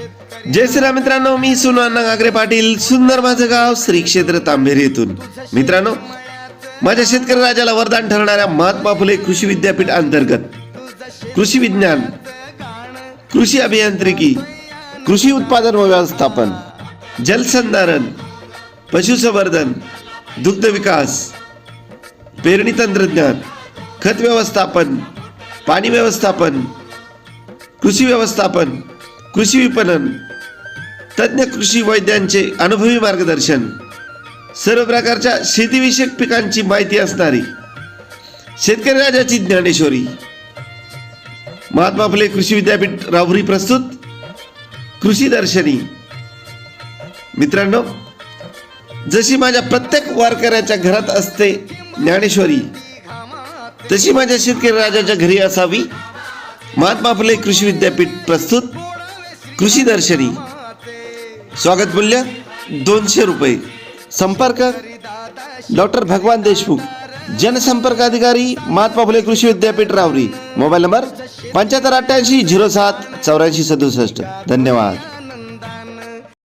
जय श्रीराम मित्रांनो मी सुनो अण्णा गागरे पाटील सुंदर माझं गाव श्री क्षेत्र तांबेरी येथून. मित्रांनो माझ्या शेतकरी राजाला वरदान ठरणाऱ्या महात्मा फुले कृषी विद्यापीठ अंतर्गत कृषी विज्ञान कृषी अभियांत्रिकी कृषी उत्पादन व व्यवस्थापन जलसंधारण पशुसंवर्धन दुग्ध विकास पेरणी तंत्रज्ञान खत व्यवस्थापन पाणी व्यवस्थापन कृषी व्यवस्थापन कृषी विपणन तज्ज्ञ कृषी वैद्यांचे अनुभवी मार्गदर्शन सर्व प्रकारच्या शेतीविषयक पिकांची माहिती असणारी शेतकरी राजाची ज्ञानेश्वरी. महात्मा फुले कृषी विद्यापीठ राहुरी प्रस्तुत कृषी दर्शनी. मित्रांनो जशी माझ्या प्रत्येक वारकऱ्याच्या घरात असते ज्ञानेश्वरी तशी माझ्या शेतकरी राजाच्या घरी असावी. महात्मा फुले कृषी विद्यापीठ प्रस्तुत कृषी दर्शनी. स्वागत मूल्य दोनशे रुपये. संपर्क डॉक्टर भगवान देशमुख. जनसंपर्क अधिकारी महात्मा फुले कृषी विद्यापीठ रावरी. मोबाईल नंबर पंच्याहत्तर अठ्ठ्याऐंशी झिरो सात चौऱ्याऐंशी सदुसष्ट. धन्यवाद.